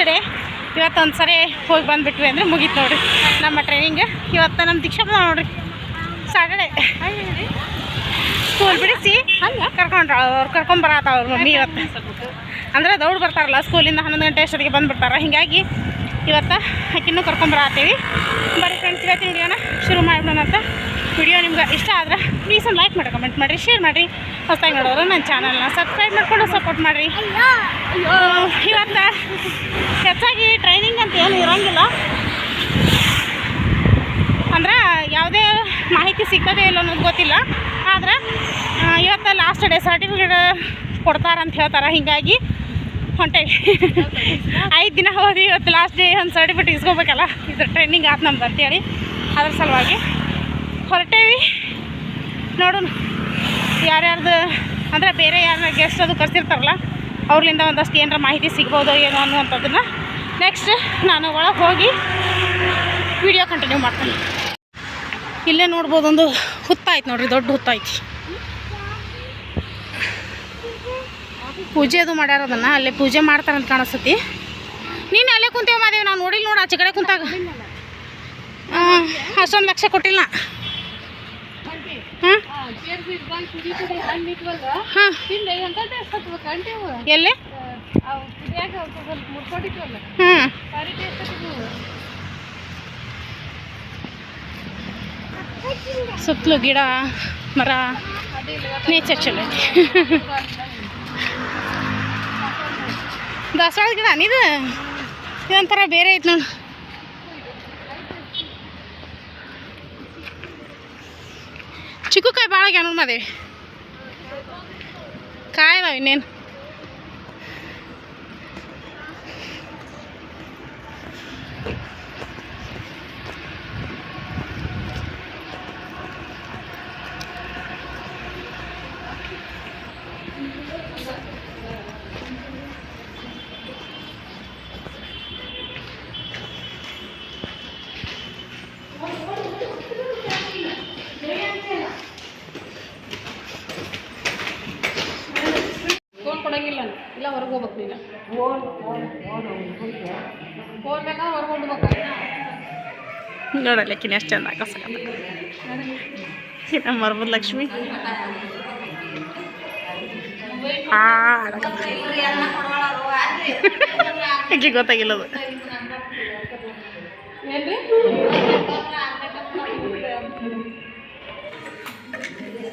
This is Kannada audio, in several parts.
ಲಾಸ್ಟ್ ಡೇ ಇವತ್ತು ಒಂದು ಸರಿ ಹೋಗಿ ಬಂದುಬಿಟ್ವಿ ಅಂದರೆ ಮುಗೀತು ನೋಡ್ರಿ. ನಮ್ಮ ಟ್ರೈನಿಂಗ್ ಇವತ್ತು ನಮ್ಮ ದೀಕ್ಷಾ ಬಂದ ನೋಡ್ರಿ. ಸಾಟರ್ಡೆ ಸ್ಕೂಲ್ ಬಿಡಿಸಿ ಕರ್ಕೊಂಡ್ರ ಅವ್ರು ಕರ್ಕೊಂಬರತ್ತ ಅವ್ರ ಮಮ್ಮಿ ಇವತ್ತು. ಅಂದ್ರೆ ದೌಡ್ ಬರ್ತಾರಲ್ಲ ಸ್ಕೂಲಿಂದ ಹನ್ನೊಂದು ಗಂಟೆ ಅಷ್ಟೊತ್ತಿಗೆ ಬಂದುಬಿಡ್ತಾರೆ. ಹೀಗಾಗಿ ಇವತ್ತು ಆಕಿನ್ನೂ ಕರ್ಕೊಂಬರತ್ತೀವಿ ಬರೀ ಫ್ರೆಂಡ್ಸ್ ಇವತ್ತಿನ ವಿಡಿಯೋನ ಶುರು ಮಾಡೋಣ ಅಂತ. ವಿಡಿಯೋ ನಿಮ್ಗೆ ಇಷ್ಟ ಆದ್ರೆ ಪ್ಲೀಸ್ ಒಂದು ಲೈಕ್ ಮಾಡಿ ಕಮೆಂಟ್ ಮಾಡಿರಿ ಶೇರ್ ಮಾಡಿರಿ ಹೊಸದಾಗಿ ನೋಡೋರು ನನ್ನ ಚಾನಲ್ನ ಸಬ್ಸ್ಕ್ರೈಬ್ ಮಾಡ್ಕೊಂಡು ಸಪೋರ್ಟ್ ಮಾಡಿರಿ. ಇವತ್ತು ಹೆಚ್ಚಾಗಿ ಟ್ರೈನಿಂಗ್ ಅಂತ ಏನು ಇರೋಂಗಿಲ್ಲ. ಅಂದ್ರೆ ಯಾವುದೇ ಮಾಹಿತಿ ಸಿಕ್ಕದೇ ಇಲ್ಲ ಅನ್ನೋದು ಗೊತ್ತಿಲ್ಲ. ಆದ್ರೆ ಇವತ್ತು ಲಾಸ್ಟ್ ಡೇ ಸರ್ಟಿಫಿಕೇಟ್ ಕೊಡ್ತಾರಂತ ಹೇಳ್ತಾರೆ. ಹೀಗಾಗಿ ಹೊಂಟೇವಿ ಐದು ದಿನ ಹೋದಿ, ಇವತ್ತು ಲಾಸ್ಟ್ ಡೇ ಒಂದು ಸರ್ಟಿಫಿಕೇಟ್ ಇಸ್ಕೋಬೇಕಲ್ಲ. ಇದ್ರ ಟ್ರೈನಿಂಗ್ ಆತು ನಮ್ದು ಅಂತೇಳಿ ಅದ್ರ ಸಲುವಾಗಿ ಹೊರಟೇವಿ. ನೋಡೋಣ ಯಾರ್ಯಾರ್ದು, ಅಂದರೆ ಬೇರೆ ಯಾರ ಗೆಸ್ಟ್ ಅದು ಕರ್ಸಿರ್ತಾರಲ್ಲ ಅವ್ರಿಂದ ಒಂದಷ್ಟು ಏನಾರ ಮಾಹಿತಿ ಸಿಗ್ಬೋದು ಏನೋ ಅನ್ನುವಂಥದ್ದನ್ನು ನೆಕ್ಸ್ಟ್ ನಾನು ಒಳಗೆ ಹೋಗಿ ವಿಡಿಯೋ ಕಂಟಿನ್ಯೂ ಮಾಡ್ತೀನಿ. ಇಲ್ಲೇ ನೋಡ್ಬೋದು ಒಂದು ಹುತ್ತಾಯ್ತು ನೋಡ್ರಿ, ದೊಡ್ಡ ಹುತ್ತಾಯ್ತು ಪೂಜೆ ಅದು ಮಾಡ್ಯಾರ ಅದನ್ನು ಅಲ್ಲೇ ಪೂಜೆ ಮಾಡ್ತಾರಂತ ಕಾಣಿಸ್ತತಿ ನೀನು ಅಲ್ಲೇ ಕುಂತೇವ ಮಾದೇವ್ ನಾವು ನೋಡಿಲ್ಲ ನೋಡಿ ಆಚೆ ಕಡೆ ಕುಂತಾಗ. ಅಷ್ಟೊಂದು ಲಕ್ಷ ಕೊಟ್ಟಿಲ್ಲ. ಹಾಂ ಎಲ್ಲಿ? ಹ್ಞೂ ಸುತ್ತಲೂ ಗಿಡ ಮರ ನೇಚರ್ ಚಲೋ ಐತಿ. ದಾಸವಾಳ ಗಿಡ ಅನಿದು ಇದೊಂಥರ ಬೇರೆ ಐತೆ ನೋಡು. ಚಿಕ್ಕು ಕಾಯಿ ಭಾಳ ಆಗ್ಯಾವ ನೋಡಿ ಮಾದೇವಿ ಕಾಯಿ ಅದಾವ ಇನ್ನೇನು ಫೋನ್ ಕೊಡಂಗಿಲ್ಲ ನಾನು. ಇಲ್ಲ ಹೊರಗೆ ಹೋಗ್ಬೇಕು ನೀನು ಫೋನ್ ಬೇಕಾದ್ರೆ ಹೊರಗೆ ಹೋಗ್ಬೇಕು ನೋಡಲಿಕ್ಕಿನ ಎಷ್ಟು ಚಂದ ಕಸಕ ನಮ್ಮ ಮರ್ಬದ್ ಲಕ್ಷ್ಮಿ. ಹಾಕಿ ಗೊತ್ತಾಗಿಲ್ಲದು?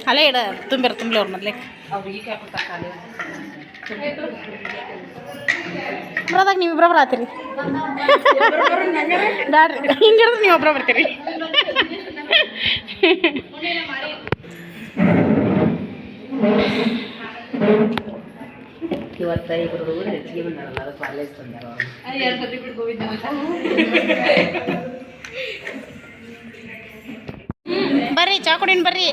ಅಲ್ಲೇ ಇಡ, ತುಂಬಿರ ತುಂಬಲಿ ಅವ್ರ ಮೊದ್ಲೇ. ಅವ್ರಿಗೆ ಖಾಲಿ ಬರೋದಾಗ ನೀವು ಇಬ್ಬರ ಬರತ್ತೀರಿ. ಹಿಂಗೆ ನೀವು ಒಬ್ಬರ ಬರ್ತೀರಿ. ಇವತ್ತ ಹುಡುಗರು ಹೆಚ್ಚಿಗೆ ಬಂದಾರಲ್ಲ ಕಾಲೇಜ್ ಬರ್ರಿ, ಚಾ ಕುಡಿನ್ ಬರ್ರಿ.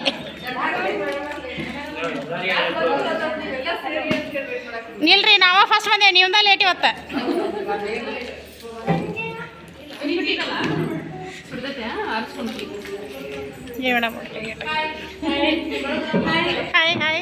ನಿಲ್ರಿ ನಾವ? ബസ്മതി നീ എന്താ ലേറ്റ് വത്ത് ഹായ് ഹായ്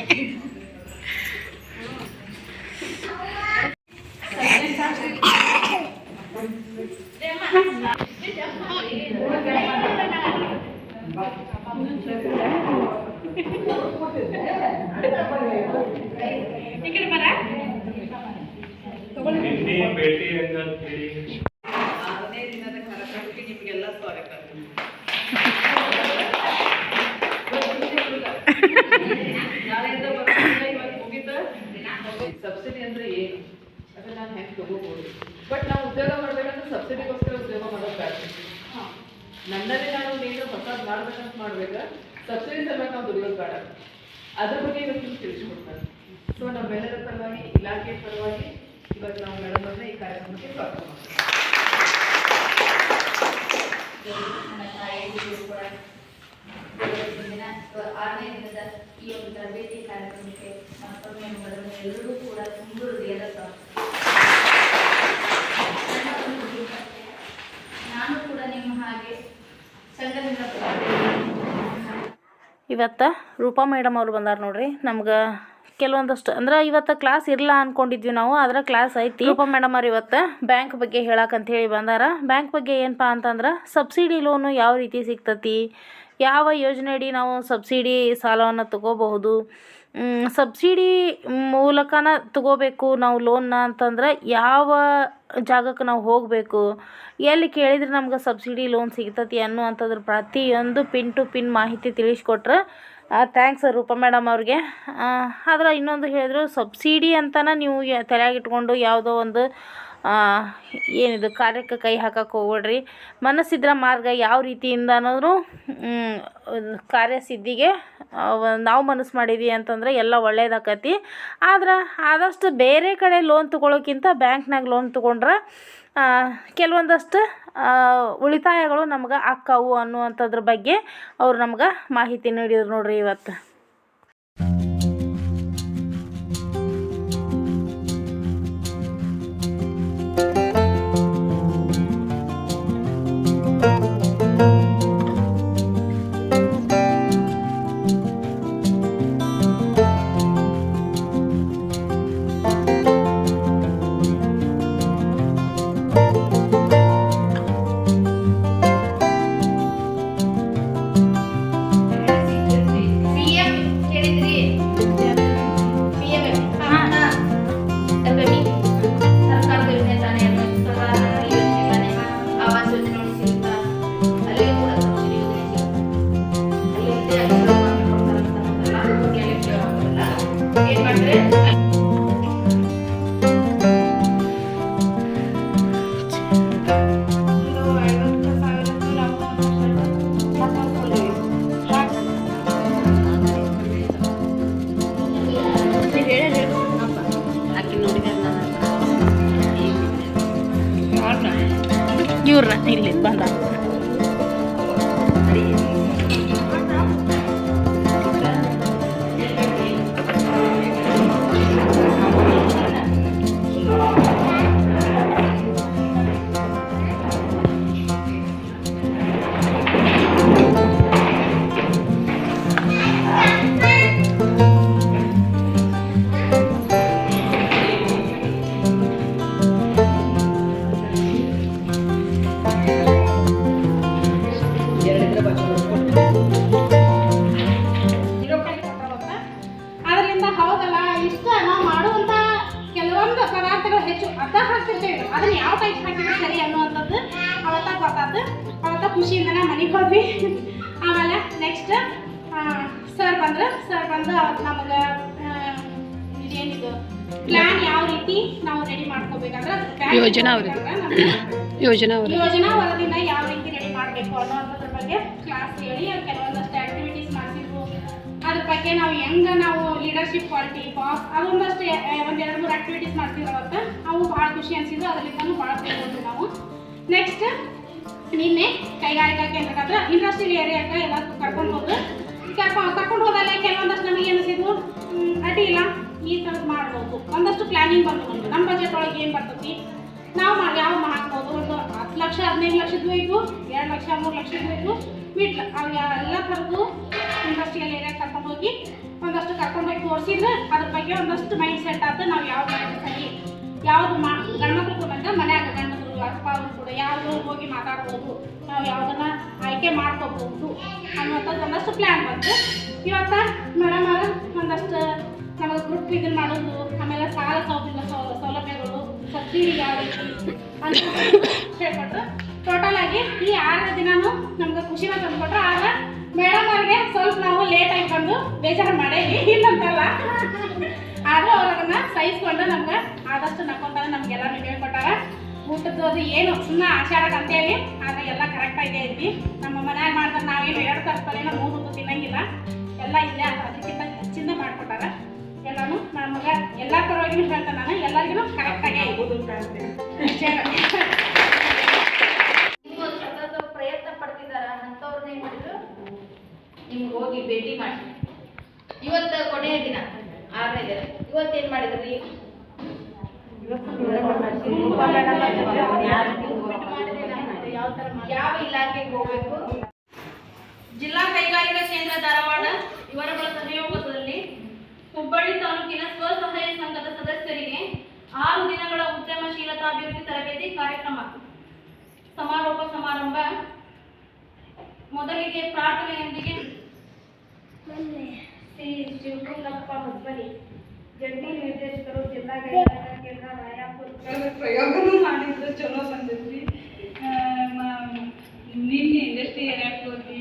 ತಗೋಬಹುದು ಬಟ್ ನಾವು ಉದ್ಯೋಗ ಮಾಡ್ಬೇಕಂದ್ರೆ ಸಬ್ಸಿಡಿಗೋಸ್ಕರ ಉದ್ಯೋಗ ಮಾಡೋದು ಬೇಡ. ನನ್ನಲ್ಲಿ ನಾನು ನೀನು ಹೊಸದು ಮಾಡ್ಬೇಕಂತ ಮಾಡ್ಬೇಕ? ಸಬ್ಸಿಡಿ ಸಲುವಾಗಿ ನಾವು ದುಡಿಯೋದು ಬೇಡ. ಅದ್ರ ಬಗ್ಗೆ ಇವತ್ತು ತಿಳಿಸ್ಕೊಡ್ತಾರೆ. ಸೊ ನಮ್ಮೆಲ್ಲರ ಪರವಾಗಿ ಇಲಾಖೆ ಪರವಾಗಿ ಇವತ್ತು ನಾವು ಮೇಡಮ್ ಅವ್ರನ್ನ ಈ ಕಾರ್ಯಕ್ರಮಕ್ಕೆ ಸ್ವಾಗತ ಮಾಡ್ತೀವಿ. ಆರನೇ ದಿನದ ಈ ಒಂದು ತರಬೇತಿ ಕಾರ್ಯಕ್ರಮಕ್ಕೆ ಮತ್ತೊಮ್ಮೆ ಎಲ್ಲರೂ ಕೂಡ ತುಂಬ ಹೃದಯದ ಸ್ವಾಗತ. ನನ್ನ ಒಂದು ಜೀವನಕ್ಕೆ ನಾನು ಕೂಡ ನಿಮ್ಮ ಹಾಗೆ ಸಂಘದಿಂದ ಇವತ್ತು ರೂಪಾ ಮೇಡಮ್ ಅವರು ಬಂದಾರ ನೋಡ್ರಿ. ನಮ್ಗೆ ಕೆಲವೊಂದಷ್ಟು ಅಂದ್ರೆ ಇವತ್ತು ಕ್ಲಾಸ್ ಇರಲ್ಲ ಅಂದ್ಕೊಂಡಿದ್ವಿ ನಾವು ಆದ್ರೆ ಕ್ಲಾಸ್ ಐತಿ. ರೂಪಾ ಮೇಡಮ್ ಅವ್ರು ಇವತ್ತು ಬ್ಯಾಂಕ್ ಬಗ್ಗೆ ಹೇಳಕ್ಕಂತ ಹೇಳಿ ಬಂದಾರ. ಬ್ಯಾಂಕ್ ಬಗ್ಗೆ ಏನಪ್ಪ ಅಂತಂದ್ರೆ ಸಬ್ಸಿಡಿ ಲೋನು ಯಾವ ರೀತಿ ಸಿಗ್ತತಿ? ಯಾವ ಯೋಜನೆ ಅಡಿ ನಾವು ಸಬ್ಸಿಡಿ ಸಾಲವನ್ನು ತಗೋಬಹುದು? ಸಬ್ಸಿಡಿ ಮೂಲಕನ ತಗೋಬೇಕು ನಾವು ಲೋನ್ನ ಅಂತಂದ್ರೆ ಯಾವ ಜಾಗಕ್ಕೆ ನಾವು ಹೋಗಬೇಕು? ಎಲ್ಲಿ ಕೇಳಿದ್ರೆ ನಮ್ಗೆ ಸಬ್ಸಿಡಿ ಲೋನ್ ಸಿಗ್ತತಿ ಅನ್ನುವಂಥದ್ರ ಪ್ರತಿಯೊಂದು ಪಿನ್ ಟು ಪಿನ್ ಮಾಹಿತಿ ತಿಳಿಸ್ಕೊಟ್ರೆ ಥ್ಯಾಂಕ್ಸ್ ರೂಪ ಮೇಡಮ್ ಅವ್ರಿಗೆ. ಆದ್ರೆ ಇನ್ನೊಂದು ಹೇಳಿದ್ರು ಸಬ್ಸಿಡಿ ಅಂತಲೇ ನೀವು ತಲೆಯಾಗಿಟ್ಕೊಂಡು ಯಾವುದೋ ಒಂದು ಏನಿದು ಕಾರ್ಯಕ್ಕೆ ಕೈ ಹಾಕಕ್ಕೆ ಹೋಗ್ಬೇಡ್ರಿ. ಮನಸ್ಸಿದ್ರ ಮಾರ್ಗ ಯಾವ ರೀತಿಯಿಂದ ಅನ್ನೋದು ಕಾರ್ಯಸಿದ್ಧಿಗೆ ನಾವು ಮನಸ್ಸು ಮಾಡಿದ್ವಿ ಅಂತಂದ್ರೆ ಎಲ್ಲ ಒಳ್ಳೇದಾಕತಿ. ಆದ್ರೆ ಆದಷ್ಟು ಬೇರೆ ಕಡೆ ಲೋನ್ ತೊಗೊಳೋಕ್ಕಿಂತ ಬ್ಯಾಂಕ್ನಾಗ ಲೋನ್ ತೊಗೊಂಡ್ರೆ ಕೆಲವೊಂದಷ್ಟು ಉಳಿತಾಯಗಳು ನಮ್ಗೆ ಆಕ್ಕವು ಅನ್ನುವಂಥದ್ರ ಬಗ್ಗೆ ಅವ್ರು ನಮ್ಗೆ ಮಾಹಿತಿ ನೀಡಿದ್ರು ನೋಡಿರಿ ಇವತ್ತು. ಇವ್ರನ್ನ ಇಲ್ಲಿ ಬಂದ ಅದನ್ನ ಯಾವ ಟೈಪ್ ಹಾಕಿದ್ರೆ ಸರಿ ಅನ್ನುವಂಥದ್ದು ಅವತ್ತ ಗೊತ್ತಾದ್ದು ಅವತ್ತ ಖುಷಿಯಿಂದನೇ ಮನೆಗೆ ಹೋದ್ವಿ. ಆಮೇಲೆ ನೆಕ್ಸ್ಟ್ ಸರ್ ಬಂದ್ರು. ಸರ್ ಬಂದು ಅವತ್ತು ನಮಗೆ ಇದೇನಿದು ಪ್ಲಾನ್ ಯಾವ ರೀತಿ ನಾವು ರೆಡಿ ಮಾಡ್ಕೋಬೇಕಂದ್ರೆ ಯೋಜನಾ. ಯೋಜನಾ ಯೋಜನಾ ವರದಿನ ಯಾವ ರೀತಿ ರೆಡಿ ಮಾಡಬೇಕು ಅನ್ನೋದ್ರ ಬಗ್ಗೆ ಕ್ಲಾಸ್ ಹೇಳಿ ಕೆಲವೊಂದಷ್ಟು ಆಕ್ಟಿವಿಟೀಸ್ ಮಾಡಿಸಿದ್ರು. ಅದ್ರ ಬಗ್ಗೆ ನಾವು ಹೆಂಗ ನಾವು ಲೀಡರ್ಶಿಪ್ ಕ್ವಾಲಿಟಿ ಪಾಸ್ ಅದೊಂದಷ್ಟು ಅಷ್ಟೇ ಒಂದ್ ಎರಡು ಮೂರು ಆಕ್ಟಿವಿಟೀಸ್ ಮಾಡ್ತೀವಿ ಅವತ್ತು ಅವು ಭಾಳ ಖುಷಿ ಅನ್ಸಿದ್ರು ಅದರಿಂದನೂ ಭಾಳ ತಿಳ್ಕೊಂಡ್ವಿ ನಾವು. ನೆಕ್ಸ್ಟ್ ನಿನ್ನೆ ಕೈಗಾರಿಕಾ ಕೇಂದ್ರಕ್ಕೆ ಇಂಡಸ್ಟ್ರಿಯಲ್ ಏರಿಯಾಕ್ಕೆ ಎಲ್ಲ ಕರ್ಕೊಂಡು ಹೋದ್ರು. ಕರ್ಕೊಂಡು ಕರ್ಕೊಂಡು ಹೋದಲ್ಲೇ ಕೆಲವೊಂದಷ್ಟು ನಮಗೆ ಅನಿಸಿದ್ವು ಹ್ಮ್, ಅಡ್ಡಿ ಇಲ್ಲ. ಈ ಥರದ್ದು ಮಾಡ್ಬೋದು. ಒಂದಷ್ಟು ಪ್ಲಾನಿಂಗ್ ಬಂದು ನಮ್ಗೆ ನಮ್ಮ ಬಜೆಟ್ ಒಳಗೆ ಏನು ಬರ್ತೈತಿ? ನಾವು ಮಾಡಿ ಯಾವ ಮಾಡ್ಬೋದು ಒಂದು ಹತ್ತು ಲಕ್ಷ ಹದಿನೈದು ಲಕ್ಷದ್ದು ಹೋಯ್ತು ಎರಡು ಲಕ್ಷ ಮೂರು ಲಕ್ಷದ್ದು ಇದ್ವು ಮಿಡ್ಲ್ ಅವು ಎಲ್ಲ ಥರದ್ದು ಇಂಡಸ್ಟ್ರಿಯಲ್ ಏರಿಯಾಗೆ ಕರ್ಕೊಂಡು ಹೋಗಿ ಒಂದಷ್ಟು ಕರ್ಕೊಂಡು ಹೋಗಿ ತೋರಿಸಿದ್ರೆ ಅದ್ರ ಬಗ್ಗೆ ಒಂದಷ್ಟು ಮೈಂಡ್ ಸೆಟ್ ಆದ್ರೆ ನಾವು ಯಾವ ಸರಿ. ಯಾವ್ದು ಮಾ ಗಂಡ್ಮಕ್ಳು ಕೂಡ ಮನ್ಯಾಗ ಗಂಡಮಕ್ಳು ಅಪ್ಪ ಅವರು ಕೂಡ ಯಾವ್ದು ಹೋಗಿ ಮಾತಾಡ್ಬೋದು, ನಾವು ಯಾವ್ದನ್ನ ಆಯ್ಕೆ ಮಾಡ್ಕೋಬಹುದು ಅನ್ನುವಂಥದ್ದು ಒಂದಷ್ಟು ಪ್ಲ್ಯಾನ್ ಬಂತು. ಇವತ್ತ ಮೇಡಮ್ ಒಂದಷ್ಟು ನಮಗೆ ಗ್ರೂಪ್ ಇದನ್ನ ಮಾಡೋದು, ಆಮೇಲೆ ಸಾಲ ಸೌಲಭ್ಯ, ಸೌಲಭ್ಯಗಳು, ಸಬ್ಸಿಡಿ ಯಾವ ರೀತಿ ಅಂತ ಹೇಳ್ಕೊಟ್ರು. ಟೋಟಲ್ ಆಗಿ ಈ ಆರ ದಿನಾನು ನಮ್ಗೆ ಖುಷಿನ ತಂದ್ಕೊಟ್ರು. ಆದ್ರೆ ಮೇಡಮ್ ಅವ್ರಿಗೆ ಸ್ವಲ್ಪ ನಾವು ಲೇಟ್ ಆಗಿ ಬಂದು ಬೇಜಾರು ಮಾಡೇವಿ ಇಲ್ಲಂತಲ್ಲ. ಆದ್ರೂ ಅವ್ರು ಅವ್ರನ್ನ ಸಹಿಸ್ಕೊಂಡು ನಮ್ಗೆ ಆದಷ್ಟು ನಕ್ಕೊಂತಾರೆ ನಮ್ಗೆಲ್ಲ ಹೇಳ್ಕೊಟ್ಟಾರ ಊಟದ್ದು ಅದು ಏನು ಸುಮ್ಮನೆ ಅಂತ ಅಂತೇಳಿ ಆದ್ರೆ ಎಲ್ಲ ಕರೆಕ್ಟಾಗಿ ಐತಿ. ನಮ್ಮ ಮನ್ಯಾಗ ಮಾಡಿದ್ರೆ ನಾವೇನು ಎರಡು ತರ್ಸ್ತಾರೇನೋ ಮೂರು ಹೊತ್ತು ತಿನ್ನಂಗಿಲ್ಲ. ಎಲ್ಲ ಇಲ್ಲೇ ಅದಕ್ಕಿಂತ ಹೆಚ್ಚಿಂದ ಮಾಡ್ಕೊಟ್ಟಾರ. ಎಲ್ಲಾನು ನಮಗೆ ಎಲ್ಲ ಪರವಾಗಿನೂ ಹೇಳ್ತಾನೆ ನಾನು ಎಲ್ಲರಿಗೂ ಕರೆಕ್ಟಾಗಿ ಆಗ್ಬೋದು ಅಂತ ಪ್ರಯತ್ನ ಪಡ್ತಿದಾರ ಅಂತವ್ರನ್ನ ಏನ್ ಮಾಡಿದ್ರು? ನಿಮ್ಗೆ ಹೋಗಿ ಭೇಟಿ ಮಾಡಿ ಇವತ್ತು ಕೊನೆಯ ದಿನ. ಆರನೇ ದಿನ ಇವತ್ತೇನು ಮಾಡಿದ್ರಿ? ಯಾವ ಇಲಾಖೆಗೆ ಹೋಗ್ಬೇಕು? ಜಿಲ್ಲಾ ಕೈಗಾರಿಕಾ ಕೇಂದ್ರ ಧಾರವಾಡ ಇವರುಗಳ ಸಹಯೋಗದಲ್ಲಿ ಹುಬ್ಬಳ್ಳಿ ತಾಲೂಕಿನ ಸ್ವಸಹಾಯ ಸಂಘದ ಸದಸ್ಯರಿಗೆ ಆರು ದಿನಗಳ ಉದ್ಯಮಶೀಲತಾ ಅಭಿವೃದ್ಧಿ ತರಬೇತಿ ಕಾರ್ಯಕ್ರಮ. ಸಮಾರೋಪ ಸಮಾರಂಭ ಮೊದಲಿಗೆ ಪ್ರಾರ್ಥನೆಯೊಂದಿಗೆ ಶ್ರೀ ಶಿವಲಿಂಗಪ್ಪ ಹುಬ್ಬಳ್ಳಿ ಜಂಟಿ ನಿರ್ದೇಶಕರು ಜಿಲ್ಲಾ ಕೈಗಾರಿಕಾ ಕೇಂದ್ರ ರಾಯಪುರ ಪ್ರಯೋಗನೂ ಮಾಡಿದ್ರು ಚಲೋ ಬಂದಿದ್ವಿ ನಿನ್ನೆ ಇಂಡಸ್ಟ್ರಿ ಏರಿಯಾಕ್ಕೆ ಹೋದ್ವಿ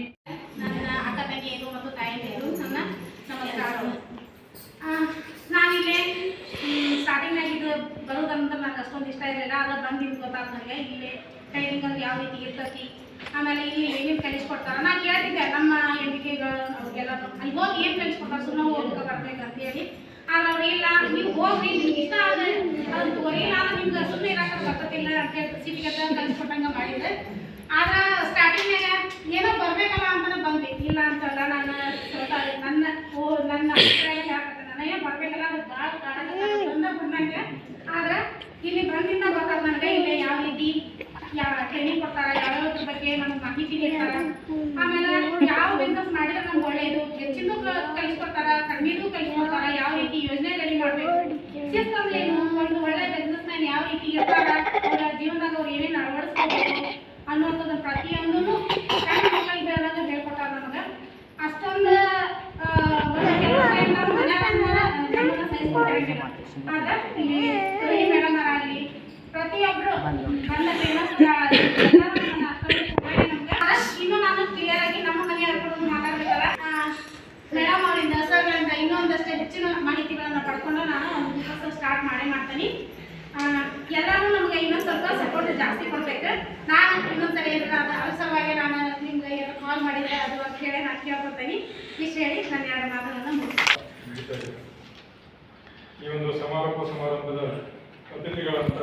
ನನ್ನ ಅಕ್ಕ ತಂಗಿಯರು ಮತ್ತು ತಾಯಿಯರು ನನ್ನ ನಮಸ್ಕಾರಗಳು ಆ, ನಾನಿಲ್ಲೇ ಸ್ಟಾರ್ಟಿಂಗ್ನಾಗ ಇದು ಬರೋದಂದ್ರೆ ನನಗೆ ಅಷ್ಟೊಂದು ಇಷ್ಟ ಇರಲಿಲ್ಲ ಅದು ಬಂದಿದ್ದು ಗೊತ್ತಾದ ನನಗೆ ಇಲ್ಲಿ ಟ್ರೈನಿಂಗ್ ಅಂದ್ರೆ ಯಾವ ರೀತಿ ಇರ್ತೈತಿ ಆಮೇಲೆ ಇಲ್ಲಿ ಏನೇನು ಕಲಿಸ್ಕೊಡ್ತಾರ ನಾ ಕೇಳ್ತಿದ್ದೆ ನಮ್ಮ ಹೆಂಡಿಕೆಗಳು ಅವ್ರಿಗೆಲ್ಲ ಅಲ್ಲಿ ಹೋಗಿ ಏನು ಕಲಿಸ್ಕೊಡ್ತಾರೆ ಸುಮ್ಮನೆ ಹೋಗ್ಬೇಕು ಬರ್ಬೇಕು ಅಂತೇಳಿ ಆದ್ರೆ ಅವ್ರು, ಇಲ್ಲ, ನೀವು ಹೋಗ್ರಿ, ನಿಮ್ಗೆ ಇಷ್ಟ ಆದರೆ ಅದು ಇಲ್ಲ ನಾನು ನಿಮ್ಗೆ ಸುಮ್ಮನೆ ಇರಕ್ಕೆ ಬರ್ತದಿಲ್ಲ ಅಂತ ಸಿಟಿಗೆ ಕಲಿಸ್ಕೊಟ್ಟಂಗೆ ಮಾಡಿದ್ರೆ. ಆದ್ರೆ ಸ್ಟಾರ್ಟಿಂಗ್ನಾಗ ಏನೋ ಬರ್ಬೇಕಲ್ಲ ಅಂತಾನೆ ಬಂದ್ವಿ. ಇಲ್ಲ ಅಂತಲ್ಲ ನಾನು ನನ್ನ ಓ, ನನ್ನ ಅಭಿಪ್ರಾಯ ಹೇಳಕತ್ತೆ ನನಗೆ ಬರ್ಬೇಕಲ್ಲ, ಅದು ಭಾಳ ಕಾಡಕತ್ತ ಬಂದಂಗೆ ಆದ್ರೆ ಇಲ್ಲಿ ಬಂದಿಂದ ಗೊತ್ತಾಗ ನನಗೆ, ಇಲ್ಲ ಯಾವ ರೀತಿ ಯಾವ ಟ್ರೈನಿಂಗ್ ಕೊಡ್ತಾರ ಯಾವ್ಯಾವ್ದ್ರ ಬಗ್ಗೆ ನಮ್ಗೆ ಮಾಹಿತಿ ನೀಡ್ತಾರ ಆಮೇಲೆ ಯಾವ ಬಿಸ್ನೆಸ್ ಮಾಡಿದ್ರೆ ನಮ್ಗೆ ಒಳ್ಳೇದು? ಹೆಚ್ಚಿನೂ ಕಲಿಸ್ಕೊಡ್ತಾರ ಕಡಿಮೆನೂ ಕಲಿಸ್ಕೊಡ್ತಾರ ಯಾವ ರೀತಿ ಯೋಜನೆ ರೆಡಿ ಮಾಡಬೇಕು? ಏನು? ಒಂದು ಒಳ್ಳೆ ಬಿಸ್ನೆಸ್ ಮ್ಯಾನ್ ಯಾವ ರೀತಿ ಇರ್ತಾರ? ಅವ್ರ ಜೀವನದಾಗ ಅವ್ರು ಏನೇನು ಅಳವಡಿಸ್ಕೋಬೇಕು ಅನ್ನುವಂಥದ್ದು ಪ್ರತಿಯೊಂದೂ ಸಣ್ಣ ಮಕ್ಕಳಿಗೆ ಹೇಳೋದು ಹೇಳ್ಕೊಟ್ಟಾರ ನಮಗೆ. ಅಷ್ಟೊಂದು ಆದ್ರೆ ಮೇಡಮ್ ಆಗಲಿ ಪ್ರತಿಯೊಬ್ರು ನನ್ನ ಫೇಮಸ್ ಇನ್ನು ನಾನು ಕ್ಲಿಯರ್ ಆಗಿ ನಮ್ಮ ಮನೆಯವ್ರ ಕೂಡ ಮಾತಾಡ್ಬೇಕಲ್ಲ ಮೇಡಮ್ ಅವರಿಂದ ಸರ್ಗಳಿಂದ ಇನ್ನೊಂದಷ್ಟು ಹೆಚ್ಚಿನ ಮಾಹಿತಿಗಳನ್ನು ಪಡ್ಕೊಂಡು ನಾನು ಒಂದು ಸ್ಟಾರ್ಟ್ ಮಾಡೇ ಮಾಡ್ತೀನಿ. ಎಲ್ಲರೂ ನಮಗೆ ಇನ್ನೊಂದು ಸ್ವಲ್ಪ ಸಪೋರ್ಟ್ ಜಾಸ್ತಿ ಕೊಡ್ಬೇಕು. ನಾನು ಇನ್ನೊಂದ್ಸರಿ ಅದ್ರ ಸಲುವಾಗಿ ನಾನು ನಿಮ್ಗೆ ಏನು ಕಾಲ್ ಮಾಡಿದ್ರೆ ಅದು ಅಂತ ಹೇಳಿ ನಾನು ಕೇಳ್ಕೊತೀನಿ ಇಷ್ಟು ಹೇಳಿ ನಾನು ಎರಡು ಮಾತುಗಳನ್ನು ಮುಗಿಸ್ತೀನಿ. ಈ ಒಂದು ಸಮಾರೋಪ ಸಮಾರಂಭದ ಅತಿಥಿಗಳಂತ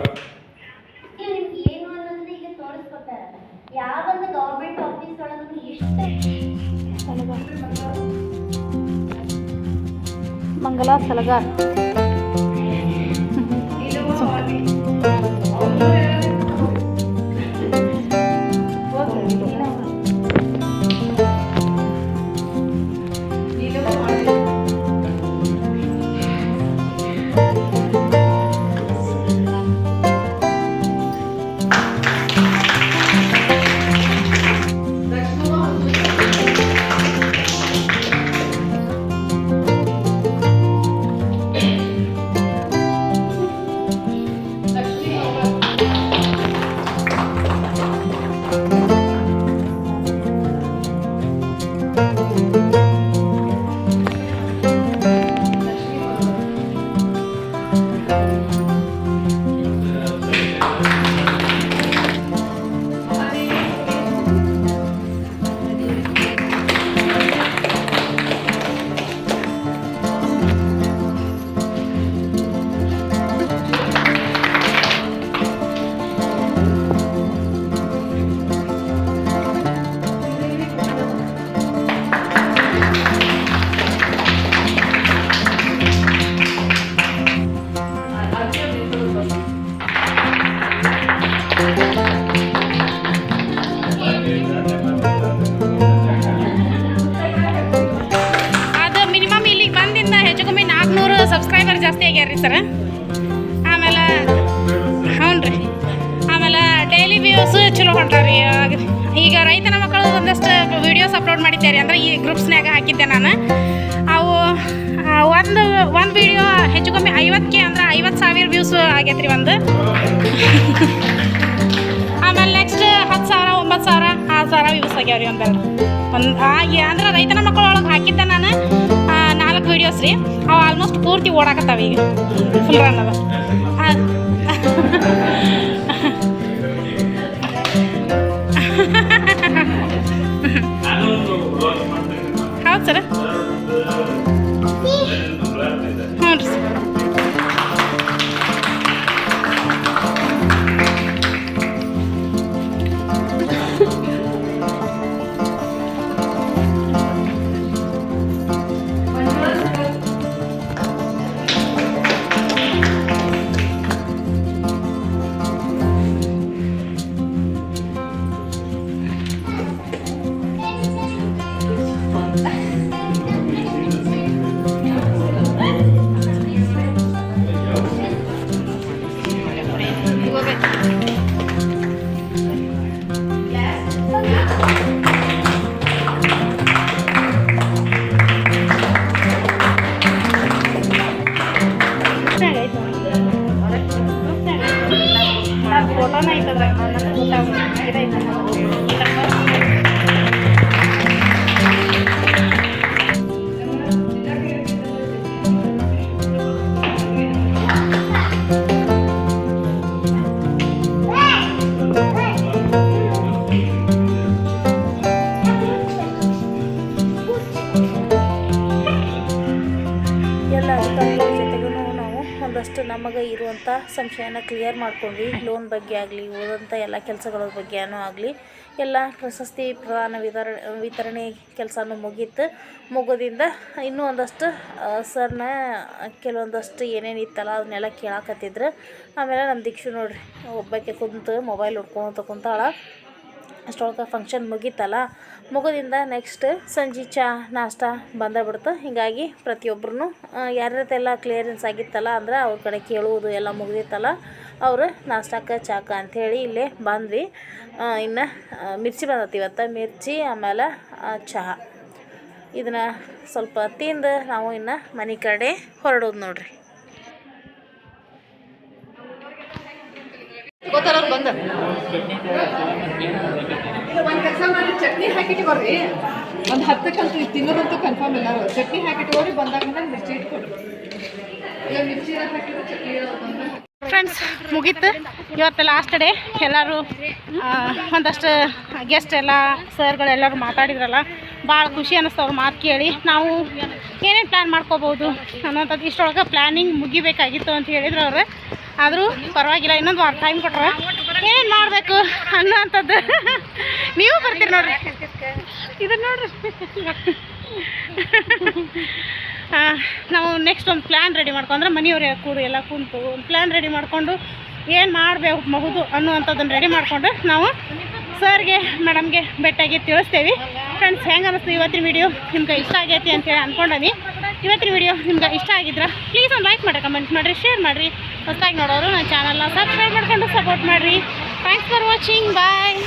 ನಿಮ್ಗೆ ಏನು ಅನ್ನೋದನ್ನ ಈಗ ತೋರಿಸ್ಕೊತಾರ ಯಾವೊಂದು ಗೌರ್ಮೆಂಟ್ ಆಫೀಸ್ ಒಳಗೂ ಇಷ್ಟ ಮಂಗಲ ಸಲಗಾರ್ ಸಬ್ಸ್ಕ್ರೈಬರ್ ಜಾಸ್ತಿ ಆಗ್ಯಾರ ರೀ ಸರ. ಆಮೇಲೆ ಹ್ಞೂ ರೀ ಆಮೇಲೆ ಡೈಲಿ ವ್ಯೂಸ್ ಚಲೋ ಹೊಂಟಾರಿ ಈಗ ರೈತನ ಮಕ್ಕಳು ಒಂದಷ್ಟು ವಿಡಿಯೋಸ್ ಅಪ್ಲೋಡ್ ಮಾಡಿದ್ದೆ ಅಂದ್ರೆ ಈ ಗ್ರೂಪ್ಸ್ನಾಗ ಹಾಕಿದ್ದೆ ನಾನು. ಅವು ಒಂದು ಒಂದು ವಿಡಿಯೋ ಹೆಚ್ಚು ಕಮ್ಮಿ ಐವತ್ತಕ್ಕೆ ಅಂದ್ರೆ ಐವತ್ತು ಸಾವಿರ ವ್ಯೂಸ್ ಆಗೈತೆ ರೀ ಒಂದು. ಆಮೇಲೆ ನೆಕ್ಸ್ಟ್ ಹತ್ತು ಸಾವಿರ, ಒಂಬತ್ತು ಸಾವಿರ, ಆರು ಸಾವಿರ ವ್ಯೂಸ್ ಆಗ್ಯಾವ ರೀ ಒಂದೆರಡು ಒಂದು ಅಂದ್ರೆ ರೈತನ ಮಕ್ಕಳೊಳಗೆ ಹಾಕಿದ್ದೆ ನಾನು. ನಾಲ್ಕು ವೀಡಿಯೋಸ್ ರೀ ಅವು ಆಲ್ಮೋಸ್ಟ್ ಪೂರ್ತಿ ಓಡಾಕತ್ತಾವ ಈಗ. ಫುಲ್ ರನ್ ಅದ. ಸಂಶಯನ ಕ್ಲಿಯರ್ ಮಾಡ್ಕೊಂಡು ಲೋನ್ ಬಗ್ಗೆ ಆಗಲಿ ಓದಂಥ ಎಲ್ಲ ಕೆಲಸಗಳ ಬಗ್ಗೆನೂ ಆಗಲಿ, ಎಲ್ಲ ಪ್ರಶಸ್ತಿ ಪ್ರದಾನ ವಿತರ ವಿತರಣೆ ಕೆಲಸನೂ ಮುಗೀತು. ಮುಗೋದಿಂದ ಇನ್ನೂ ಒಂದಷ್ಟು ಸರ್ನ ಕೆಲವೊಂದಷ್ಟು ಏನೇನು ಇತ್ತಲ್ಲ ಅದನ್ನೆಲ್ಲ ಕೇಳಾಕತ್ತಿದ್ರು. ಆಮೇಲೆ ನಮ್ಮ ದೀಕ್ಷು ನೋಡ್ರಿ ಒಬ್ಬಕ್ಕೆ ಕುಂತು ಮೊಬೈಲ್ ಹುಡ್ಕೊಂತ ಕುಂತಾಳ. ಅಷ್ಟೊಳಗೆ ಫಂಕ್ಷನ್ ಮುಗೀತಲ್ಲ, ಮುಗೋದಿಂದ ನೆಕ್ಸ್ಟ್ ಸಂಜೆ ಚಾ, ನಾಷ್ಟ ಬಂದೇ ಬಿಡ್ತು ಹೀಗಾಗಿ ಪ್ರತಿಯೊಬ್ಬರೂ ಯಾರ್ಯಾರ್ದೆಲ್ಲ ಕ್ಲಿಯರೆನ್ಸ್ ಆಗಿತ್ತಲ್ಲ ಅಂದ್ರೆ ಅವ್ರ ಕಡೆ ಕೇಳುವುದು ಎಲ್ಲ ಮುಗಿದಿತ್ತಲ್ಲ, ಅವರು ನಾಷ್ಟಕ್ಕೆ ಚಾಕ ಅಂಥೇಳಿ ಇಲ್ಲೇ ಬಂದ್ವಿ. ಇನ್ನು ಮಿರ್ಚಿ ಬಂದತಿ ಇವತ್ತು, ಮಿರ್ಚಿ ಆಮೇಲೆ ಚಹಾ. ಇದನ್ನು ಸ್ವಲ್ಪ ತಿಂದು ನಾವು ಇನ್ನು ಮನೆ ಕಡೆ ಹೊರಡೋದು ನೋಡ್ರಿ. ಅವ್ರು ಬಂದ. ಒಂದು ಕೆಲಸ ಮಾಡಿ ಚಟ್ನಿ ಹಾಕಿಟ್ಕೊಡ್ರಿ ಒಂದು ಹತ್ತಕ್ಕಂತೂ ತಿನ್ನೋದಂತೂ ಕನ್ಫರ್ಮ್ ಇಲ್ಲ. ಚಟ್ನಿ ಹಾಕಿಟ್ಕೊಡ್ರಿ ಬಂದಾಗ ಮಿರ್ಚಿ ಇಟ್ಕೊಡ್ರಿ ಇಲ್ಲ ಮಿರ್ಚಿ ಚಟ್ನಿ ಫ್ರೆಂಡ್ಸ್ ಮುಗೀತು. ಇವತ್ತು ಲಾಸ್ಟ್ ಡೇ ಎಲ್ಲರೂ ಒಂದಷ್ಟು ಗೆಸ್ಟ್ ಎಲ್ಲ ಸರ್ಗಳೆಲ್ಲರೂ ಮಾತಾಡಿದ್ರಲ್ಲ ಭಾಳ ಖುಷಿ ಅನ್ನಿಸ್ತು ಅವ್ರ ಮಾತು ಕೇಳಿ. ನಾವು ಏನೇನು ಪ್ಲ್ಯಾನ್ ಮಾಡ್ಕೋಬೋದು ಅನ್ನೋಂಥದ್ದು ಇಷ್ಟೊಳಗೆ ಪ್ಲ್ಯಾನಿಂಗ್ ಮುಗಿಬೇಕಾಗಿತ್ತು ಅಂತ ಹೇಳಿದ್ರು ಅವರು. ಆದರೂ ಪರವಾಗಿಲ್ಲ, ಇನ್ನೊಂದು ವಾರ ಟೈಮ್ ಕೊಟ್ರೆ ಏನು ಮಾಡಬೇಕು ಅನ್ನೋಂಥದ್ದು ನೀವು ಬರ್ತೀರಿ ನೋಡ್ರಿ. ಇದನ್ನ ನೋಡ್ರಿ. ನಾವು ನೆಕ್ಸ್ಟ್ ಒಂದು ಪ್ಲ್ಯಾನ್ ರೆಡಿ ಮಾಡ್ಕೊಂಡ್ರೆ ಮನೆಯವ್ರು ಕೂಡು, ಎಲ್ಲ ಕುಂತು ಒಂದು ಪ್ಲ್ಯಾನ್ ರೆಡಿ ಮಾಡಿಕೊಂಡು ಏನು ಮಾಡಬೇಕಬಹುದು ಅನ್ನುವಂಥದ್ದನ್ನು ರೆಡಿ ಮಾಡಿಕೊಂಡು ನಾವು ಸರ್ಗೆ ಮೇಡಮ್ಗೆ ಭೇಟಿಯಾಗಿ ತಿಳಿಸ್ತೇವೆ. ಫ್ರೆಂಡ್ಸ್ ಹೆಂಗೆ ಅನ್ನಿಸ್ತು ಇವತ್ತಿನ ವಿಡಿಯೋ ನಿಮ್ಗೆ ಇಷ್ಟ ಆಗೈತಿ ಅಂತೇಳಿ ಅಂದ್ಕೊಂಡೀನಿ ಇವತ್ತಿನ ವಿಡಿಯೋ ನಿಮ್ಗೆ ಇಷ್ಟ ಆಗಿದ್ರೆ ಪ್ಲೀಸ್ ಒಂದು ಲೈಕ್ ಮಾಡಿ ಕಮೆಂಟ್ ಮಾಡಿರಿ ಶೇರ್ ಮಾಡಿರಿ. ಹೊಸದಾಗಿ ನೋಡೋರು ನನ್ನ ಚಾನಲ್ನ ಸಬ್ಸ್ಕ್ರೈಬ್ ಮಾಡ್ಕೊಂಡು ಸಪೋರ್ಟ್ ಮಾಡಿರಿ. Thanks for watching bye